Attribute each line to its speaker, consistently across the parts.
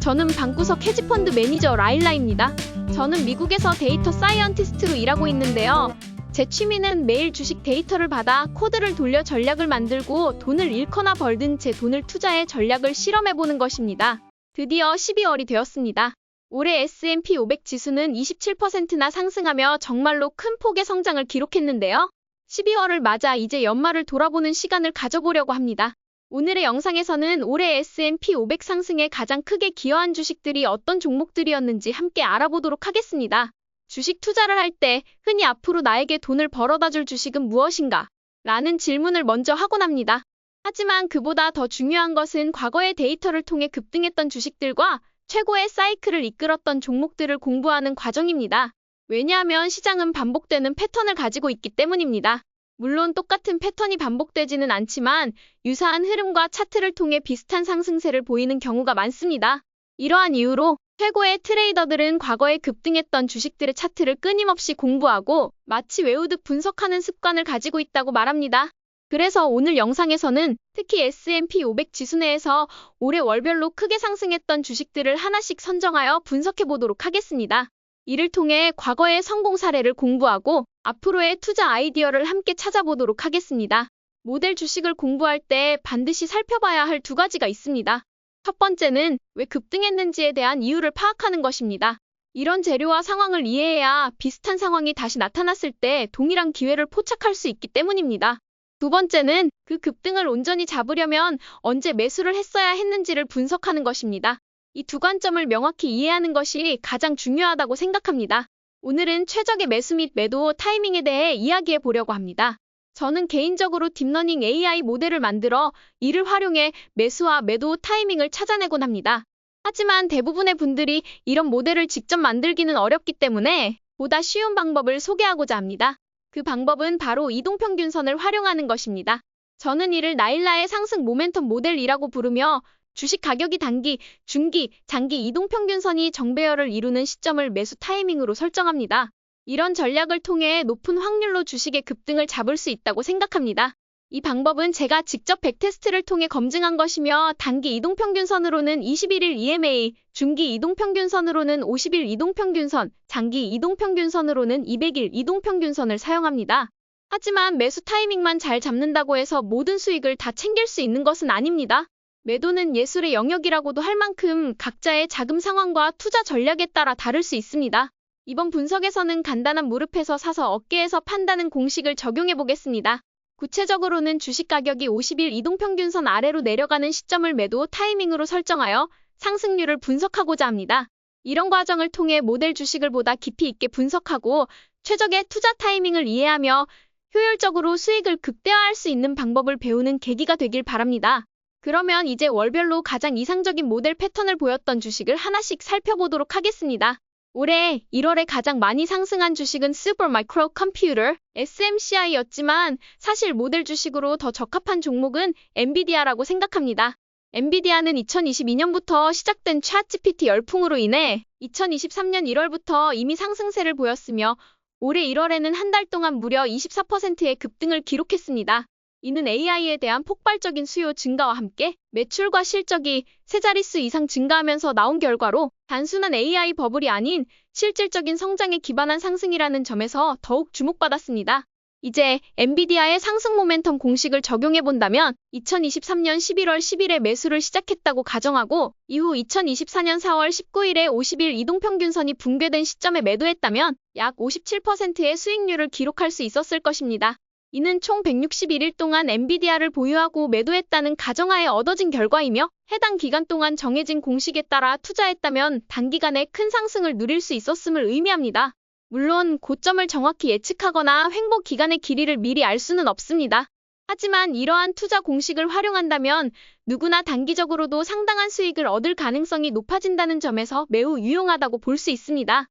Speaker 1: 저는 방구석 헤지펀드 매니저 라일라입니다. 저는 미국에서 데이터 사이언티스트로 일하고 있는데요. 제 취미는 매일 주식 데이터를 받아 코드를 돌려 전략을 만들고 돈을 잃거나 벌든 제 돈을 투자해 전략을 실험해보는 것입니다. 드디어 12월이 되었습니다. 올해 S&P 500 지수는 27%나 상승하며 정말로 큰 폭의 성장을 기록했는데요. 12월을 맞아 이제 연말을 돌아보는 시간을 가져보려고 합니다. 오늘의 영상에서는 올해 S&P 500 상승에 가장 크게 기여한 주식들이 어떤 종목들이었는지 함께 알아보도록 하겠습니다. 주식 투자를 할 때 흔히 앞으로 나에게 돈을 벌어다 줄 주식은 무엇인가? 라는 질문을 먼저 하곤 합니다. 하지만 그보다 더 중요한 것은 과거의 데이터를 통해 급등했던 주식들과 최고의 사이클을 이끌었던 종목들을 공부하는 과정입니다. 왜냐하면 시장은 반복되는 패턴을 가지고 있기 때문입니다. 물론 똑같은 패턴이 반복되지는 않지만 유사한 흐름과 차트를 통해 비슷한 상승세를 보이는 경우가 많습니다. 이러한 이유로 최고의 트레이더들은 과거에 급등했던 주식들의 차트를 끊임없이 공부하고 마치 외우듯 분석하는 습관을 가지고 있다고 말합니다. 그래서 오늘 영상에서는 특히 S&P 500 지수 내에서 올해 월별로 크게 상승했던 주식들을 하나씩 선정하여 분석해 보도록 하겠습니다. 이를 통해 과거의 성공 사례를 공부하고 앞으로의 투자 아이디어를 함께 찾아보도록 하겠습니다. 모델 주식을 공부할 때 반드시 살펴봐야 할 두 가지가 있습니다. 첫 번째는 왜 급등했는지에 대한 이유를 파악하는 것입니다. 이런 재료와 상황을 이해해야 비슷한 상황이 다시 나타났을 때 동일한 기회를 포착할 수 있기 때문입니다. 두 번째는 그 급등을 온전히 잡으려면 언제 매수를 했어야 했는지를 분석하는 것입니다. 이 두 관점을 명확히 이해하는 것이 가장 중요하다고 생각합니다. 오늘은 최적의 매수 및 매도 타이밍에 대해 이야기해 보려고 합니다. 저는 개인적으로 딥러닝 AI 모델을 만들어 이를 활용해 매수와 매도 타이밍을 찾아내곤 합니다. 하지만 대부분의 분들이 이런 모델을 직접 만들기는 어렵기 때문에 보다 쉬운 방법을 소개하고자 합니다. 그 방법은 바로 이동평균선을 활용하는 것입니다. 저는 이를 나일라의 상승 모멘텀 모델이라고 부르며 주식 가격이 단기, 중기, 장기 이동평균선이 정배열을 이루는 시점을 매수 타이밍으로 설정합니다. 이런 전략을 통해 높은 확률로 주식의 급등을 잡을 수 있다고 생각합니다. 이 방법은 제가 직접 백테스트를 통해 검증한 것이며 단기 이동평균선으로는 21일 EMA, 중기 이동평균선으로는 50일 이동평균선, 장기 이동평균선으로는 200일 이동평균선을 사용합니다. 하지만 매수 타이밍만 잘 잡는다고 해서 모든 수익을 다 챙길 수 있는 것은 아닙니다. 매도는 예술의 영역이라고도 할 만큼 각자의 자금 상황과 투자 전략에 따라 다를 수 있습니다. 이번 분석에서는 간단한 무릎에서 사서 어깨에서 판다는 공식을 적용해 보겠습니다. 구체적으로는 주식 가격이 50일 이동평균선 아래로 내려가는 시점을 매도 타이밍으로 설정하여 상승률을 분석하고자 합니다. 이런 과정을 통해 모델 주식을 보다 깊이 있게 분석하고 최적의 투자 타이밍을 이해하며 효율적으로 수익을 극대화할 수 있는 방법을 배우는 계기가 되길 바랍니다. 그러면 이제 월별로 가장 이상적인 모델 패턴을 보였던 주식을 하나씩 살펴보도록 하겠습니다. 올해 1월에 가장 많이 상승한 주식은 슈퍼 마이크로 컴퓨터 SMCI였지만 사실 모델 주식으로 더 적합한 종목은 엔비디아라고 생각합니다. 엔비디아는 2022년부터 시작된 챗GPT 열풍으로 인해 2023년 1월부터 이미 상승세를 보였으며 올해 1월에는 한 달 동안 무려 24%의 급등을 기록했습니다. 이는 AI에 대한 폭발적인 수요 증가와 함께 매출과 실적이 세 자릿수 이상 증가하면서 나온 결과로 단순한 AI 버블이 아닌 실질적인 성장에 기반한 상승이라는 점에서 더욱 주목받았습니다. 이제 엔비디아의 상승 모멘텀 공식을 적용해 본다면 2023년 11월 10일에 매수를 시작했다고 가정하고 이후 2024년 4월 19일에 50일 이동평균선이 붕괴된 시점에 매도했다면 약 57%의 수익률을 기록할 수 있었을 것입니다. 이는 총 161일 동안 엔비디아를 보유하고 매도했다는 가정하에 얻어진 결과이며 해당 기간 동안 정해진 공식에 따라 투자했다면 단기간에 큰 상승을 누릴 수 있었음을 의미합니다. 물론 고점을 정확히 예측하거나 횡보 기간의 길이를 미리 알 수는 없습니다. 하지만 이러한 투자 공식을 활용한다면 누구나 단기적으로도 상당한 수익을 얻을 가능성이 높아진다는 점에서 매우 유용하다고 볼 수 있습니다.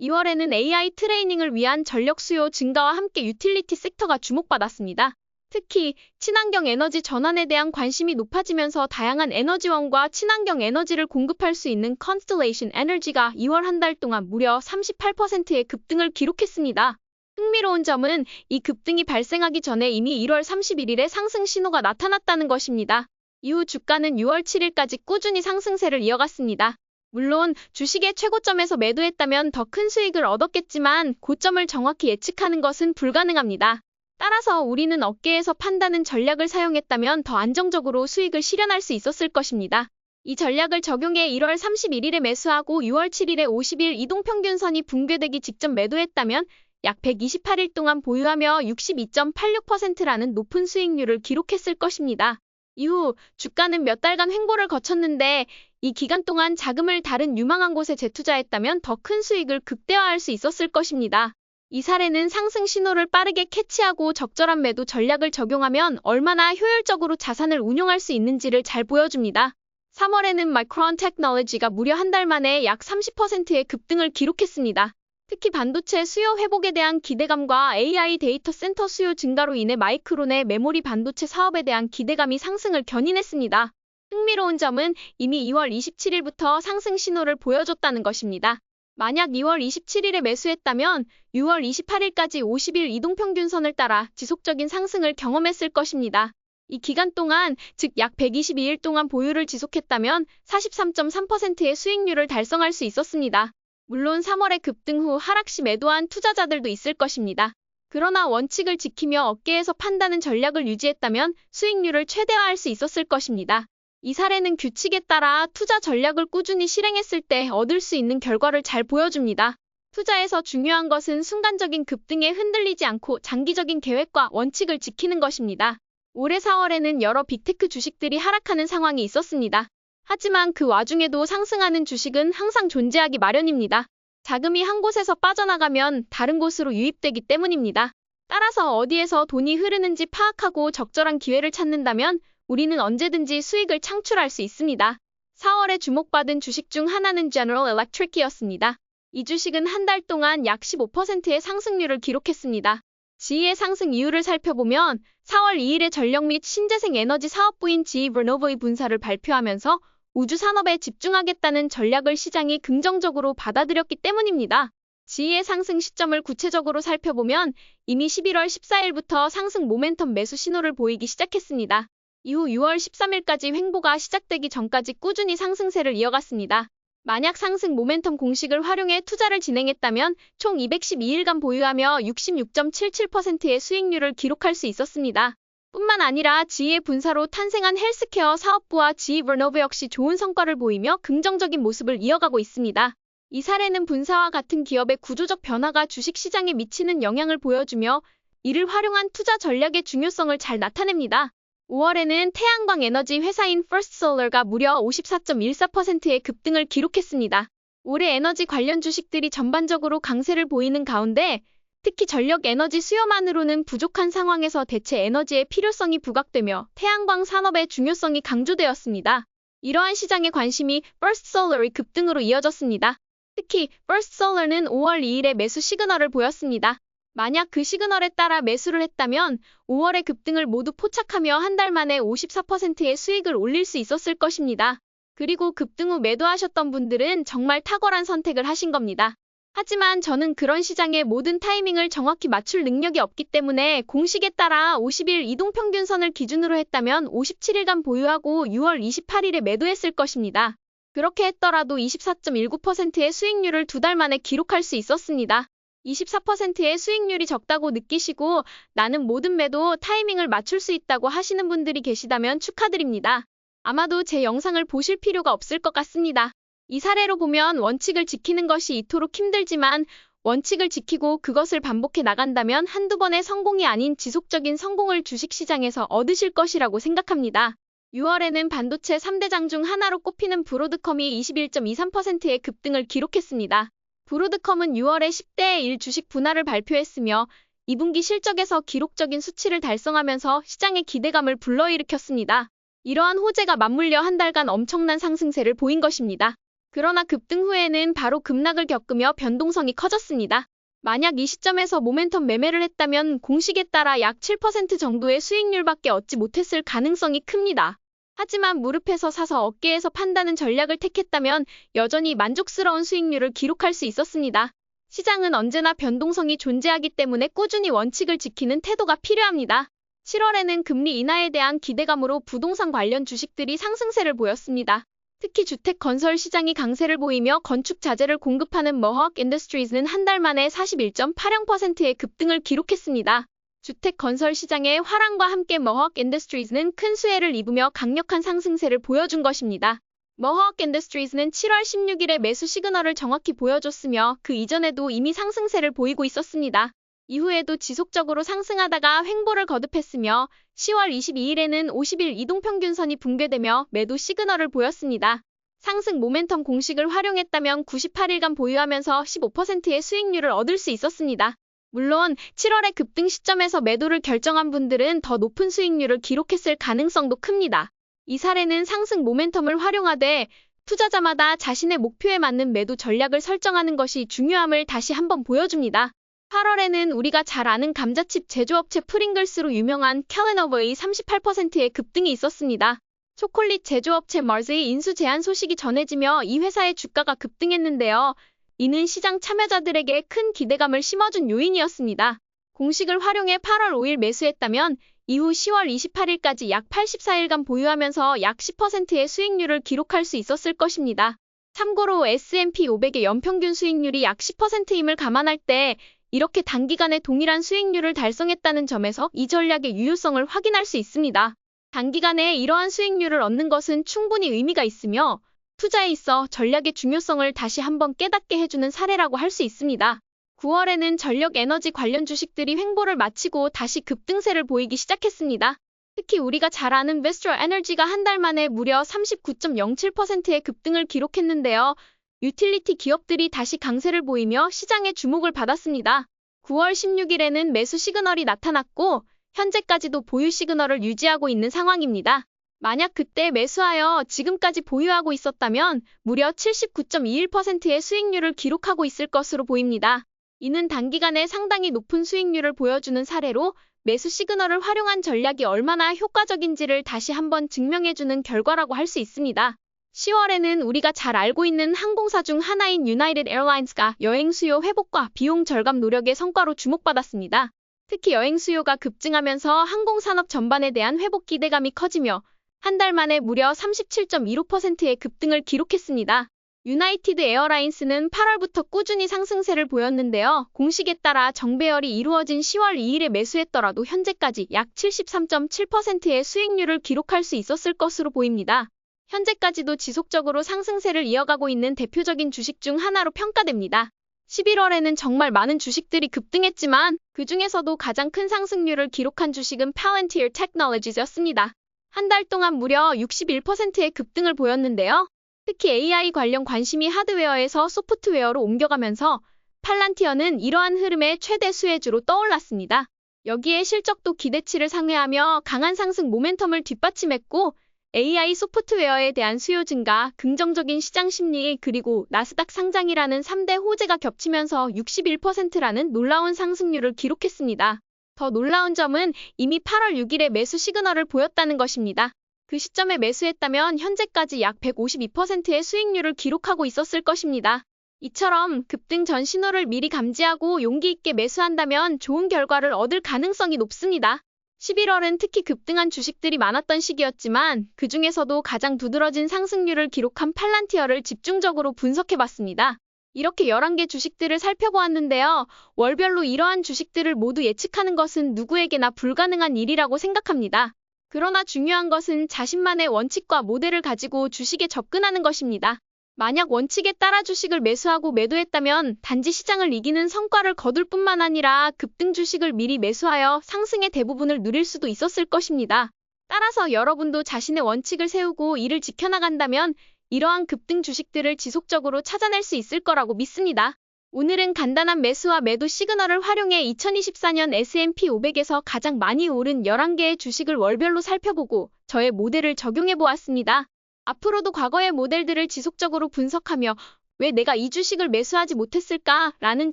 Speaker 1: 2월에는 AI 트레이닝을 위한 전력 수요 증가와 함께 유틸리티 섹터가 주목받았습니다. 특히 친환경 에너지 전환에 대한 관심이 높아지면서 다양한 에너지원과 친환경 에너지를 공급할 수 있는 컨스텔레이션 에너지가 2월 한 달 동안 무려 38%의 급등을 기록했습니다. 흥미로운 점은 이 급등이 발생하기 전에 이미 1월 31일에 상승 신호가 나타났다는 것입니다. 이후 주가는 6월 7일까지 꾸준히 상승세를 이어갔습니다. 물론 주식의 최고점에서 매도했다면 더 큰 수익을 얻었겠지만 고점을 정확히 예측하는 것은 불가능합니다. 따라서 우리는 어깨에서 판다는 전략을 사용했다면 더 안정적으로 수익을 실현할 수 있었을 것입니다. 이 전략을 적용해 1월 31일에 매수하고 6월 7일에 50일 이동평균선이 붕괴되기 직전 매도했다면 약 128일 동안 보유하며 62.86%라는 높은 수익률을 기록했을 것입니다. 이후 주가는 몇 달간 횡보를 거쳤는데 이 기간 동안 자금을 다른 유망한 곳에 재투자했다면 더 큰 수익을 극대화할 수 있었을 것입니다. 이 사례는 상승 신호를 빠르게 캐치하고 적절한 매도 전략을 적용하면 얼마나 효율적으로 자산을 운용할 수 있는지를 잘 보여줍니다. 3월에는 마이크론 테크놀로지가 무려 한 달 만에 약 30%의 급등을 기록했습니다. 특히 반도체 수요 회복에 대한 기대감과 AI 데이터 센터 수요 증가로 인해 마이크론의 메모리 반도체 사업에 대한 기대감이 상승을 견인했습니다. 흥미로운 점은 이미 2월 27일부터 상승 신호를 보여줬다는 것입니다. 만약 2월 27일에 매수했다면 6월 28일까지 50일 이동평균선을 따라 지속적인 상승을 경험했을 것입니다. 이 기간 동안, 즉 약 122일 동안 보유를 지속했다면 43.3%의 수익률을 달성할 수 있었습니다. 물론 3월에 급등 후 하락 시 매도한 투자자들도 있을 것입니다. 그러나 원칙을 지키며 어깨에서 판다는 전략을 유지했다면 수익률을 최대화할 수 있었을 것입니다. 이 사례는 규칙에 따라 투자 전략을 꾸준히 실행했을 때 얻을 수 있는 결과를 잘 보여줍니다. 투자에서 중요한 것은 순간적인 급등에 흔들리지 않고 장기적인 계획과 원칙을 지키는 것입니다. 올해 4월에는 여러 빅테크 주식들이 하락하는 상황이 있었습니다. 하지만 그 와중에도 상승하는 주식은 항상 존재하기 마련입니다. 자금이 한 곳에서 빠져나가면 다른 곳으로 유입되기 때문입니다. 따라서 어디에서 돈이 흐르는지 파악하고 적절한 기회를 찾는다면 우리는 언제든지 수익을 창출할 수 있습니다. 4월에 주목받은 주식 중 하나는 General Electric이었습니다. 이 주식은 한 달 동안 약 15%의 상승률을 기록했습니다. 지위의 상승 이유를 살펴보면 4월 2일에 전력 및 신재생 에너지 사업부인 지이 브노브의 분사를 발표하면서 우주 산업에 집중하겠다는 전략을 시장이 긍정적으로 받아들였기 때문입니다. 지위의 상승 시점을 구체적으로 살펴보면 이미 11월 14일부터 상승 모멘텀 매수 신호를 보이기 시작했습니다. 이후 6월 13일까지 횡보가 시작되기 전까지 꾸준히 상승세를 이어갔습니다. 만약 상승 모멘텀 공식을 활용해 투자를 진행했다면 총 212일간 보유하며 66.77%의 수익률을 기록할 수 있었습니다. 뿐만 아니라 지의 분사로 탄생한 헬스케어 사업부와 지이 버노브 역시 좋은 성과를 보이며 긍정적인 모습을 이어가고 있습니다. 이 사례는 분사와 같은 기업의 구조적 변화가 주식 시장에 미치는 영향을 보여주며 이를 활용한 투자 전략의 중요성을 잘 나타냅니다. 5월에는 태양광 에너지 회사인 Solar가 무려 54.14%의 급등을 기록했습니다. 올해 에너지 관련 주식들이 전반적으로 강세를 보이는 가운데 특히 전력 에너지 수요만으로는 부족한 상황에서 대체 에너지의 필요성이 부각되며 태양광 산업의 중요성이 강조되었습니다. 이러한 시장의 관심이 Solar의 급등으로 이어졌습니다. 특히 Solar는 5월 2일에 매수 시그널을 보였습니다. 만약 그 시그널에 따라 매수를 했다면 5월의 급등을 모두 포착하며 한 달 만에 54%의 수익을 올릴 수 있었을 것입니다. 그리고 급등 후 매도하셨던 분들은 정말 탁월한 선택을 하신 겁니다. 하지만 저는 그런 시장의 모든 타이밍을 정확히 맞출 능력이 없기 때문에 공식에 따라 50일 이동평균선을 기준으로 했다면 57일간 보유하고 6월 28일에 매도했을 것입니다. 그렇게 했더라도 24.19%의 수익률을 두 달 만에 기록할 수 있었습니다. 24%의 수익률이 적다고 느끼시고 나는 모든 매도 타이밍을 맞출 수 있다고 하시는 분들이 계시다면 축하드립니다. 아마도 제 영상을 보실 필요가 없을 것 같습니다. 이 사례로 보면 원칙을 지키는 것이 이토록 힘들지만 원칙을 지키고 그것을 반복해 나간다면 한두 번의 성공이 아닌 지속적인 성공을 주식시장에서 얻으실 것이라고 생각합니다. 6월에는 반도체 3대장 중 하나로 꼽히는 브로드컴이 21.23%의 급등을 기록했습니다. 브로드컴은 6월에 10대 1 주식 분할을 발표했으며 2분기 실적에서 기록적인 수치를 달성하면서 시장의 기대감을 불러일으켰습니다. 이러한 호재가 맞물려 한 달간 엄청난 상승세를 보인 것입니다. 그러나 급등 후에는 바로 급락을 겪으며 변동성이 커졌습니다. 만약 이 시점에서 모멘텀 매매를 했다면 공식에 따라 약 7% 정도의 수익률밖에 얻지 못했을 가능성이 큽니다. 하지만 무릎에서 사서 어깨에서 판다는 전략을 택했다면 여전히 만족스러운 수익률을 기록할 수 있었습니다. 시장은 언제나 변동성이 존재하기 때문에 꾸준히 원칙을 지키는 태도가 필요합니다. 7월에는 금리 인하에 대한 기대감으로 부동산 관련 주식들이 상승세를 보였습니다. 특히 주택 건설 시장이 강세를 보이며 건축 자재를 공급하는 머헉 인더스트리즈는 한 달 만에 41.80%의 급등을 기록했습니다. 주택 건설 시장의 화랑과 함께 머헉 인더스트리즈는 큰 수혜를 입으며 강력한 상승세를 보여준 것입니다. 머헉 인더스트리즈는 7월 16일에 매수 시그널을 정확히 보여줬으며 그 이전에도 이미 상승세를 보이고 있었습니다. 이후에도 지속적으로 상승하다가 횡보를 거듭했으며 10월 22일에는 50일 이동평균선이 붕괴되며 매도 시그널을 보였습니다. 상승 모멘텀 공식을 활용했다면 98일간 보유하면서 15%의 수익률을 얻을 수 있었습니다. 물론 7월의 급등 시점에서 매도를 결정한 분들은 더 높은 수익률을 기록했을 가능성도 큽니다. 이 사례는 상승 모멘텀을 활용하되 투자자마다 자신의 목표에 맞는 매도 전략을 설정하는 것이 중요함을 다시 한번 보여줍니다. 8월에는 우리가 잘 아는 감자칩 제조업체 프링글스로 유명한 캘레너버의 38%의 급등이 있었습니다. 초콜릿 제조업체 머즈의 인수 제한 소식이 전해지며 이 회사의 주가가 급등했는데요. 이는 시장 참여자들에게 큰 기대감을 심어준 요인이었습니다. 공식을 활용해 8월 5일 매수했다면 이후 10월 28일까지 약 84일간 보유하면서 약 10%의 수익률을 기록할 수 있었을 것입니다. 참고로 S&P 500의 연평균 수익률이 약 10%임을 감안할 때 이렇게 단기간에 동일한 수익률을 달성했다는 점에서 이 전략의 유효성을 확인할 수 있습니다. 단기간에 이러한 수익률을 얻는 것은 충분히 의미가 있으며 투자에 있어 전략의 중요성을 다시 한번 깨닫게 해주는 사례라고 할 수 있습니다. 9월에는 전력 에너지 관련 주식들이 횡보를 마치고 다시 급등세를 보이기 시작했습니다. 특히 우리가 잘 아는 베스트로 에너지가 한 달 만에 무려 39.07%의 급등을 기록했는데요. 유틸리티 기업들이 다시 강세를 보이며 시장의 주목을 받았습니다. 9월 16일에는 매수 시그널이 나타났고 현재까지도 보유 시그널을 유지하고 있는 상황입니다. 만약 그때 매수하여 지금까지 보유하고 있었다면 무려 79.21%의 수익률을 기록하고 있을 것으로 보입니다. 이는 단기간에 상당히 높은 수익률을 보여주는 사례로 매수 시그널을 활용한 전략이 얼마나 효과적인지를 다시 한번 증명해주는 결과라고 할 수 있습니다. 10월에는 우리가 잘 알고 있는 항공사 중 하나인 유나이티드 에어라인스가 여행 수요 회복과 비용 절감 노력의 성과로 주목받았습니다. 특히 여행 수요가 급증하면서 항공산업 전반에 대한 회복 기대감이 커지며 한 달 만에 무려 37.15%의 급등을 기록했습니다. 유나이티드 에어라인스는 8월부터 꾸준히 상승세를 보였는데요. 공식에 따라 정배열이 이루어진 10월 2일에 매수했더라도 현재까지 약 73.7%의 수익률을 기록할 수 있었을 것으로 보입니다. 현재까지도 지속적으로 상승세를 이어가고 있는 대표적인 주식 중 하나로 평가됩니다. 11월에는 정말 많은 주식들이 급등했지만 그 중에서도 가장 큰 상승률을 기록한 주식은 Palantir Technologies였습니다. 한 달 동안 무려 61%의 급등을 보였는데요. 특히 AI 관련 관심이 하드웨어에서 소프트웨어로 옮겨가면서 팔란티어는 이러한 흐름의 최대 수혜주로 떠올랐습니다. 여기에 실적도 기대치를 상회하며 강한 상승 모멘텀을 뒷받침했고 AI 소프트웨어에 대한 수요 증가, 긍정적인 시장 심리, 그리고 나스닥 상장이라는 3대 호재가 겹치면서 61%라는 놀라운 상승률을 기록했습니다. 더 놀라운 점은 이미 8월 6일에 매수 시그널을 보였다는 것입니다. 그 시점에 매수했다면 현재까지 약 152%의 수익률을 기록하고 있었을 것입니다. 이처럼 급등 전 신호를 미리 감지하고 용기 있게 매수한다면 좋은 결과를 얻을 가능성이 높습니다. 11월은 특히 급등한 주식들이 많았던 시기였지만 그 중에서도 가장 두드러진 상승률을 기록한 팔란티어를 집중적으로 분석해봤습니다. 이렇게 11개 주식들을 살펴보았는데요. 월별로 이러한 주식들을 모두 예측하는 것은 누구에게나 불가능한 일이라고 생각합니다. 그러나 중요한 것은 자신만의 원칙과 모델을 가지고 주식에 접근하는 것입니다. 만약 원칙에 따라 주식을 매수하고 매도했다면 단지 시장을 이기는 성과를 거둘 뿐만 아니라 급등 주식을 미리 매수하여 상승의 대부분을 누릴 수도 있었을 것입니다. 따라서 여러분도 자신의 원칙을 세우고 이를 지켜나간다면 이러한 급등 주식들을 지속적으로 찾아낼 수 있을 거라고 믿습니다. 오늘은 간단한 매수와 매도 시그널을 활용해 2024년 S&P 500에서 가장 많이 오른 11개의 주식을 월별로 살펴보고 저의 모델을 적용해 보았습니다. 앞으로도 과거의 모델들을 지속적으로 분석하며 왜 내가 이 주식을 매수하지 못했을까? 라는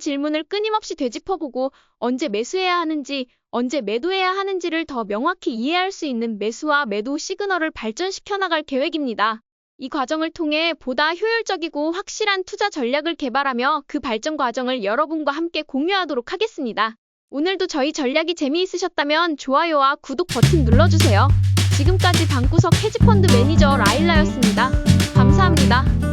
Speaker 1: 질문을 끊임없이 되짚어보고 언제 매수해야 하는지, 언제 매도해야 하는지를 더 명확히 이해할 수 있는 매수와 매도 시그널을 발전시켜 나갈 계획입니다. 이 과정을 통해 보다 효율적이고 확실한 투자 전략을 개발하며 그 발전 과정을 여러분과 함께 공유하도록 하겠습니다. 오늘도 저희 전략이 재미있으셨다면 좋아요와 구독 버튼 눌러주세요. 지금까지 방구석 헤지펀드 매니저 라일라였습니다. 감사합니다.